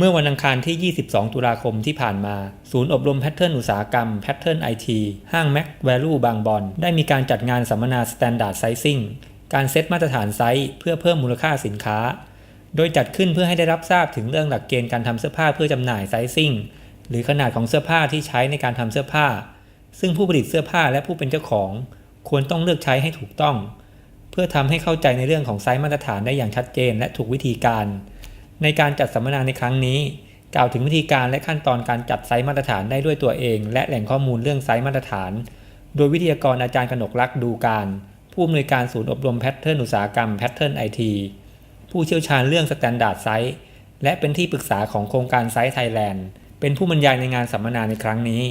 เมื่อวันอังคารที่ 22 ตุลาคมที่ผ่านมา ศูนย์อบรมแพทเทิร์นอุตสาหกรรมแพทเทิร์นไอทีห้างแม็กแวลูบางบอน ได้มีการจัดงานสัมมนา Standard Sizing การเซตมาตรฐานไซส์เพื่อเพิ่มมูลค่าสินค้า โดยจัดขึ้นเพื่อให้ได้รับทราบถึงเรื่องหลักเกณฑ์การทำเสื้อผ้าเพื่อจำหน่ายไซซิ่งหรือขนาดของเสื้อผ้าที่ใช้ในการทำเสื้อผ้า ซึ่งผู้ผลิตเสื้อผ้าและผู้เป็นเจ้าของ ควรต้องเลือกใช้ให้ถูกต้อง เพื่อทำให้เข้าใจในเรื่องของไซส์มาตรฐานได้อย่างชัดเจนและถูกวิธีการ ในการจัดสัมมนาในครั้งนี้ กล่าวถึงวิธีการและขั้นตอนการจัดไซส์มาตรฐานได้ด้วยตัวเอง และแหล่งข้อมูลเรื่องไซส์มาตรฐาน โดยวิทยากรอาจารย์กนกลักษ์ดูการ ผู้อำนวยการศูนย์อบรมแพทเทิร์นอุตสาหกรรมแพทเทิร์นไอทีผู้เชี่ยวชาญเรื่องสแตนดาร์ดไซส์และเป็นที่ปรึกษาของโครงการไซส์ไทยแลนด์เป็นผู้บรรยายในงานสัมมนาในครั้งนี้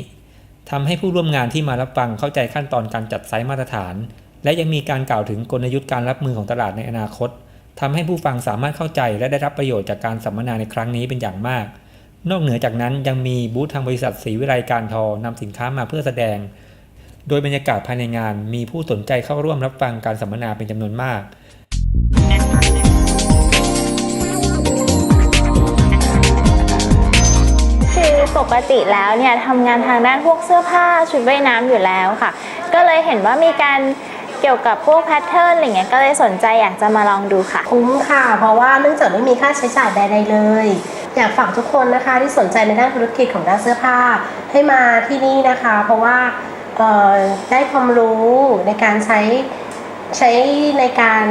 ทำให้ผู้ร่วมงานที่มารับฟังเข้าใจขั้นตอนการจัดไซส์มาตรฐาน และยังมีการกล่าวถึงกลยุทธ์การรับมือของตลาดในอนาคต ทำให้ผู้ฟังสามารถเข้าใจและได้รับประโยชน์จากการสัมมนาในครั้งนี้เป็นอย่างมาก นอกเหนือจากนั้นยังมีบูธทางบริษัทศรีวิไลการทอนำสินค้ามาเพื่อแสดง โดยบรรยากาศภายในงาน มีผู้สนใจเข้าร่วมรับฟังการสัมมนาเป็นจำนวนมากคือปกติแล้วเนี่ยทำงานทางด้านพวกเสื้อผ้าชุดว่ายน้ำอยู่แล้วค่ะ ก็เลยเห็นว่ามีการ เกี่ยวกับพวกแพทเทิร์นอะไรเงี้ยก็เลยสนใจอยากจะมาลองดูค่ะ คุ้มค่ะ เพราะว่าเนื่องจากไม่มีค่าใช้จ่ายใดๆเลย อยากฝากทุกคนนะคะที่สนใจในด้านธุรกิจของด้านเสื้อผ้า ให้มาที่นี่นะคะ เพราะว่าเอ่อได้ความรู้ในการใช้ใช้ในการ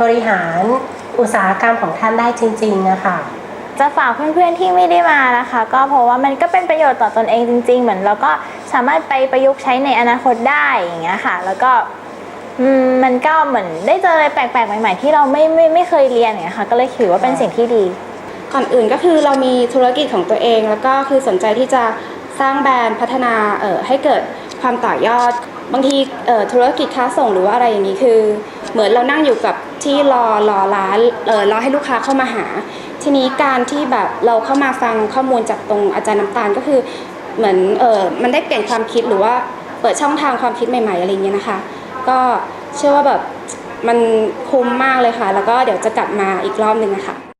บริหารอุตสาหกรรมของท่านได้จริง ๆ นะคะ จะฝากเพื่อนๆที่ไม่ได้มานะคะ ก็เพราะว่ามันก็เป็นประโยชน์ต่อตนเองจริง ๆ เหมือนเราก็สามารถไปประยุกต์ใช้ในอนาคตได้อย่างเงี้ยค่ะ แล้วก็ อืมมันก็เหมือนได้เจออะไรแปลกๆ ใหม่ ๆ ที่เราไม่ไม่ไม่เคยเรียนอย่างเงี้ยค่ะ ก็เลยถือว่าเป็นสิ่งที่ดี ก่อนอื่นก็คือเรามีธุรกิจของตัวเอง แล้วก็คือสนใจที่จะสร้างแบรนด์พัฒนาเอ่อให้เกิดความต่อยอด บางทีเอ่อธุรกิจค้าส่งหรือว่าอะไรอย่างนี้คือ เหมือนเรานั่งอยู่กับที่รอรอร้านเออรอให้ลูกค้าเข้ามาหา ทีนี้การที่แบบเราเข้ามาฟังข้อมูลจากตรงอาจารย์น้ำตาลก็คือเหมือนเออมันได้เปลี่ยนความคิดหรือว่าเปิดช่องทางความคิดใหม่ ๆ อะไรอย่างเงี้ยนะคะ ก็เชื่อว่าแบบมันคุ้มมากเลยค่ะ แล้วก็เดี๋ยวจะกลับมาอีกรอบหนึ่งนะคะ